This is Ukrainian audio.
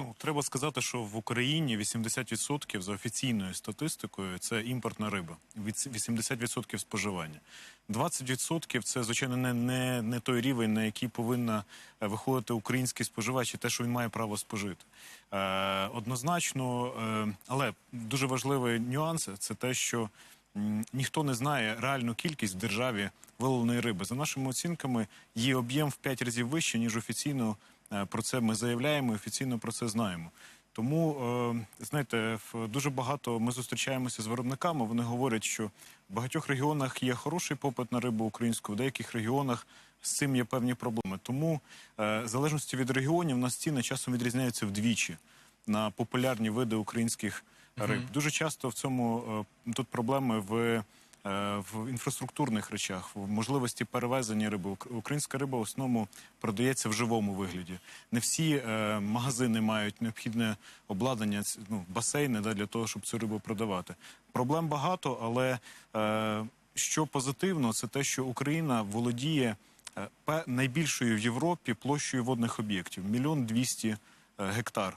Ну, треба сказати, що в Україні 80% за офіційною статистикою це імпортна риба. Від 80% споживання. 20% це, звичайно, не, не, не той рівень, на який повинна е, виходити український споживач і те, що він має право спожити. Е, однозначно, е, але дуже важливий нюанс це те, що ніхто не знає реальну кількість в державі виловленої риби. За нашими оцінками, її об'єм в 5 разів вищий, ніж офіційно про це ми заявляємо, і офіційно про це знаємо. Тому, е, знаєте, дуже багато ми зустрічаємося з виробниками. Вони говорять, що в багатьох регіонах є хороший попит на рибу українську, в деяких регіонах з цим є певні проблеми. Тому, е, в залежності від регіонів, у нас ціни часом відрізняються вдвічі на популярні види українських риб. Дуже часто в цьому е, тут проблеми в. Е, В інфраструктурних речах, в можливості перевезення риби. Українська риба в основному продається в живому вигляді. Не всі е, магазини мають необхідне обладнання, ну, басейни да, для того, щоб цю рибу продавати. Проблем багато, але е, що позитивно, це те, що Україна володіє найбільшою в Європі площею водних об'єктів мільйон двісті гектар.